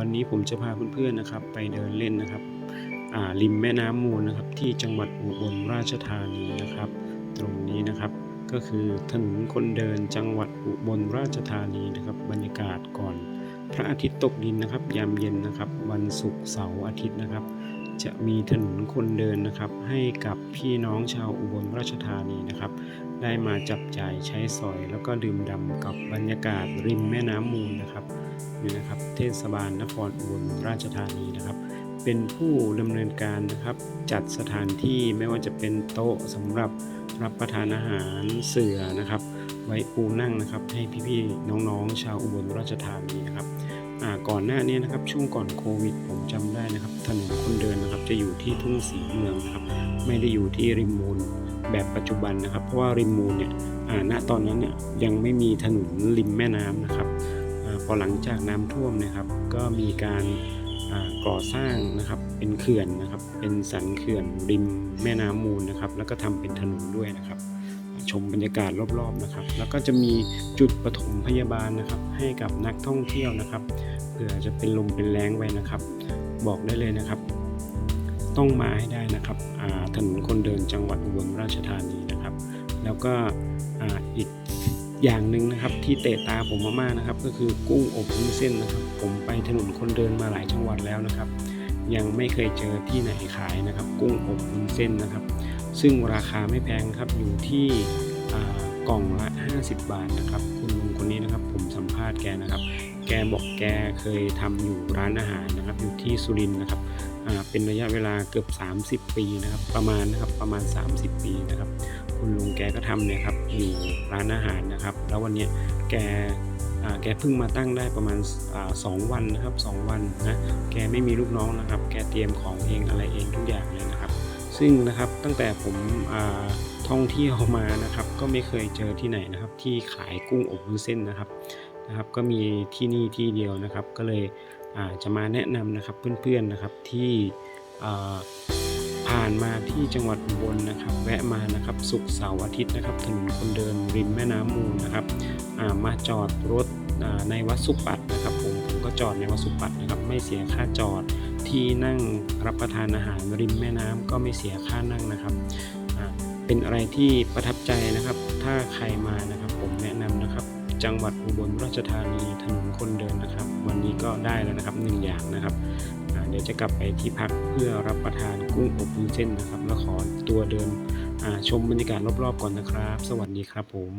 วันนี้ผมจะพาเพื่อนๆนะครับ ไปเดินเล่นนะครับริมแม่น้ำมูลนะครับ ที่จังหวัดอุบลราชธานีนะครับ ตรงนี้นะครับก็คือถนนคนเดินจังหวัดอุบลราชธานีนะครับ บรรยากาศก่อน พระอาทิตย์ตกดินนะครับ ยามเย็นนะครับ วันศุกร์เสาร์อาทิตย์นะครับ จะมีถนนคนเดินนะครับ ให้กับพี่น้องชาวอุบลราชธานีนะครับ ได้มาจับจ่ายใช้สอย แล้วก็ดื่มด่ำกับบรรยากาศริมแม่น้ำมูลนะครับนี่นะครับ เทศบาลนครอุบลราชธานีนะครับ เป็นผู้ดำเนินการนะครับ จัดสถานที่ไม่ว่าจะเป็นโต๊ะสำหรับรับประทานอาหารเสื่อนะครับ ไว้ปูนั่งนะครับ ให้พี่ๆน้องๆ ชาวอุบลราชธานีนะครับ ก่อนหน้านี้นะครับช่วงก่อนโควิดผมจำได้นะครับ ถนนคนเดินนะครับจะอยู่ที่ทุ่งสีเมืองนะครับ ไม่ได้อยู่ที่ริมมูลแบบปัจจุบันนะครับ เพราะว่าริมมูลเนี่ยณตอนนั้นเนี่ยยังไม่มีถนนริมแม่น้ำนะครับอพอหลังจากน้ำท่วมนะครับ ก็มีการก่อสร้างนะครับเป็นเขื่อนนะครับ เป็นสันเขื่อนริมแม่น้ำมูลนะครับ แล้วก็ทำเป็นถนนด้วยนะครับ ชมบรรยากาศรอบๆนะครับ แล้วก็จะมีจุดปฐมพยาบาลนะครับ ให้กับนักท่องเที่ยวนะครับเผื่อจะเป็นลมเป็นแรงไว้นะครับ บอกได้เลยนะครับ ต้องมาให้ได้นะครับถนนคนเดินจังหวัดอุบลราชธานีนะครับ แล้วก็อีกอย่างหนึ่งนะครับที่เตะตาผมมากๆนะครับ ก็คือกุ้งอบวุ้นเส้นนะครับ ผมไปถนนคนเดินมาหลายจังหวัดแล้วนะครับ ยังไม่เคยเจอที่ไหนขายนะครับ กุ้งอบวุ้นเส้นนะครับ ซึ่งราคาไม่แพงครับอยู่ที่กล่องละ 50 บาทนะครับ คุณลุงคนนี้นะครับ ผมสัมภาษณ์แกนะครับ แกบอกแกเคยทำอยู่ร้านอาหารนะครับ อยู่ที่สุรินทร์นะครับเป็นระยะเวลาเกือบ 30 ปีนะครับ ประมาณนะครับประมาณ 30 ปีนะครับ คุณลุงแกก็ทำเนี่ยครับอยู่ร้านอาหารนะครับ แล้ววันนี้แก แกเพิ่งมาตั้งได้ประมาณสองวันนะครับสองวันนะแกไม่มีลูกน้องนะครับ แกเตรียมของเองอะไรเองทุกอย่างเลยนะครับ ซึ่งนะครับตั้งแต่ผมท่องเที่ยวมานะครับ ก็ไม่เคยเจอที่ไหนนะครับ ที่ขายกุ้งอบวุ้นเส้นนะครับนะครับ ก็มีที่นี่ที่เดียวนะครับ ก็เลยจะมาแนะนำนะครับเพื่อนๆนะครับที่ ผ่านมาที่จังหวัดอุบลนะครับ แวะมานะครับศุกร์เสาร์อาทิตย์นะครับถนนคนเดินริมแม่น้ำมูลนะครับมาจอดรถในวัดสุปัตนะครับผมผมก็จอดในวัดสุปัตนะครับไม่เสียค่าจอดที่นั่งรับประทานอาหารริมแม่น้ำก็ไม่เสียค่านั่งนะครับ เป็นอะไรที่ประทับใจนะครับ ถ้าใคร จังหวัดอุบลราชธานีถนนคนเดินนะครับ วันนี้ก็ได้แล้วนะครับหนึ่งอย่างนะครับเดี๋ยวจะกลับไปที่พักเพื่อรับประทานกุ้งอบวุ้นเส้นนะครับ แล้วขอตัวเดินชมบรรยากาศรอบๆก่อนนะครับ สวัสดีครับผม